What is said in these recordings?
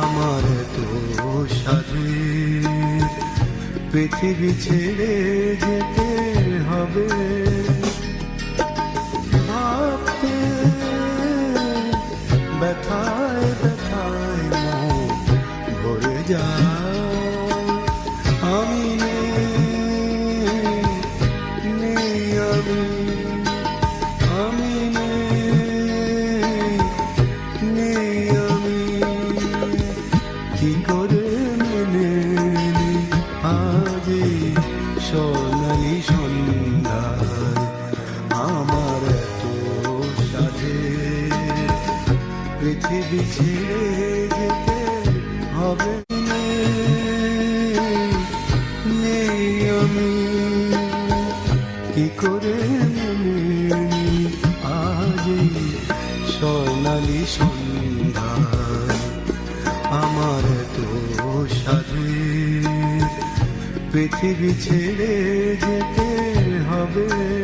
আমার তো সাধের পৃথিবী ছেড়ে যেতে হবে। ব্যথায় ব্যথায় ভরে যায়। পৃথিবী ছেড়ে যেতে হবে। নেই, আমি। কি করে মেনে আজ সোনালি সন্ধ্যায় আমার তো সাথে পৃথিবী ছেড়ে যেতে হবে।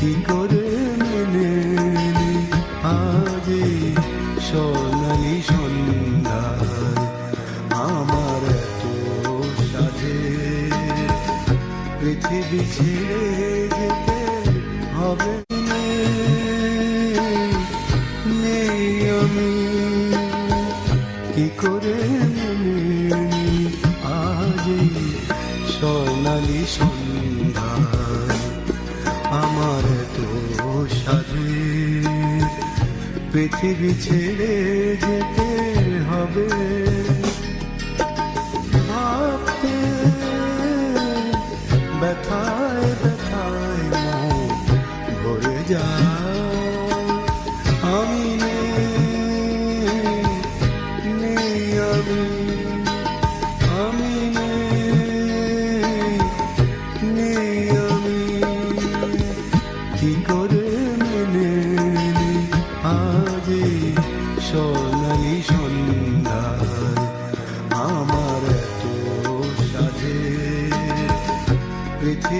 কি করে সোনালি আমার পৃথিবী হবে আমি। করে সোনালি সন্ধ্যায়। সাথে পৃথিবী ছেড়ে যেতে হবে।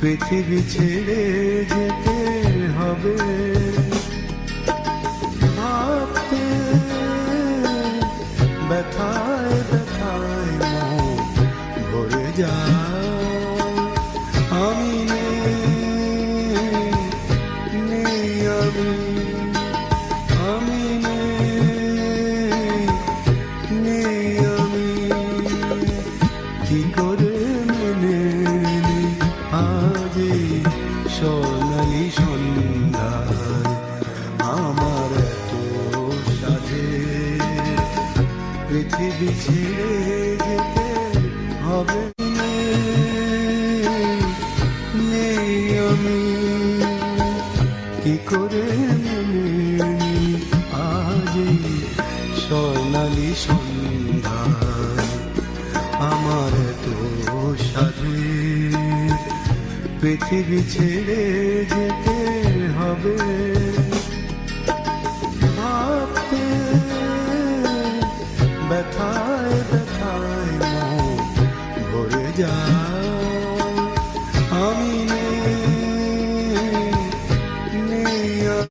পৃথিবী ছেড়ে যেতে হবে। ভাবতে ব্যথায় ব্যথায় ভরে যায় আমি আমি। আমি আমি। কি পৃথিবী ছেড়ে যেতে হবে। নেই, আমি। কি করে আজ সোনালি সন্ধ্যায় আমার তো সাথে পৃথিবী ছেড়ে যেতে